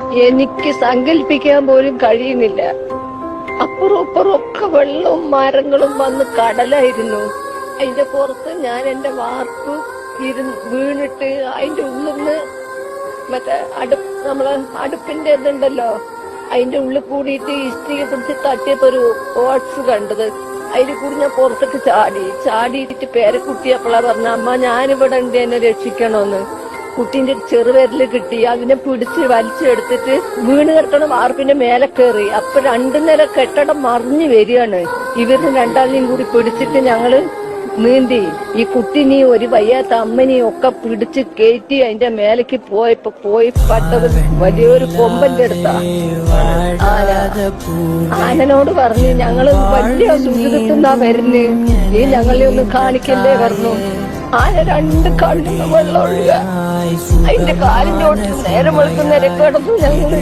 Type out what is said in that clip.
എനിക്ക് സങ്കല്പിക്കാൻ പോലും കഴിയുന്നില്ല. അപ്പുറം ഇപ്പുറം ഒക്കെ വെള്ളവും മരങ്ങളും വന്ന് കടലായിരുന്നു. അതിന്റെ പുറത്ത് ഞാൻ എന്റെ വാർപ്പ് ഇരുന്ന് വീണിട്ട് അതിന്റെ ഉള്ളിന്ന് മറ്റേ അടുപ്പ് നമ്മളെ അടുപ്പിന്റെ ഇതുണ്ടല്ലോ അതിന്റെ ഉള്ളിൽ കൂടിയിട്ട് ഇഷ്ടിക പിടിച്ച് തട്ടിയപ്പോ ഒരു ഓട്സ് കണ്ടത്. അതിൽ കൂടി ഞാൻ പുറത്തേക്ക് ചാടി. ചാടിയിട്ട് പേരക്കുട്ടിയപ്പോളാ പറഞ്ഞ അമ്മ ഞാനിവിടെ ഉണ്ട് എന്നെ രക്ഷിക്കണോന്ന് കുട്ടീന്റെ ചെറുപേരിൽ കിട്ടി. അതിനെ പിടിച്ച് വലിച്ചെടുത്തിട്ട് വീണ് കെട്ടണം ആർപ്പിന്റെ മേലെ കയറി. അപ്പൊ രണ്ടു നില കെട്ടടം മറിഞ്ഞു വരികയാണ്. ഇവർ രണ്ടാളിനെയും കൂടി പിടിച്ചിട്ട് ഞങ്ങൾ നീന്തി. ഈ കുട്ടിനെയും ഒരു വയ്യാത്ത അമ്മനെയും ഒക്കെ പിടിച്ച് കയറ്റി അതിന്റെ മേലേക്ക് പോയപ്പോ പോയി പട്ടത് വലിയൊരു കൊമ്പന്റെ അടുത്താ. ആന ആനനോട് പറഞ്ഞു ഞങ്ങൾ വലിയ ദുരിതത്തുന്നാ വരുന്നേ. നീ ഞങ്ങളെ ഒന്ന് കാണിക്കല്ലേ പറഞ്ഞു. ആന രണ്ട് കണ്ണിന്ന് വെള്ളം ഒഴുക അതിന്റെ കാലിന്റെ ഒട്ട് നേരം വെളുക്കുന്നേരെ കിടന്നു ഞങ്ങൾ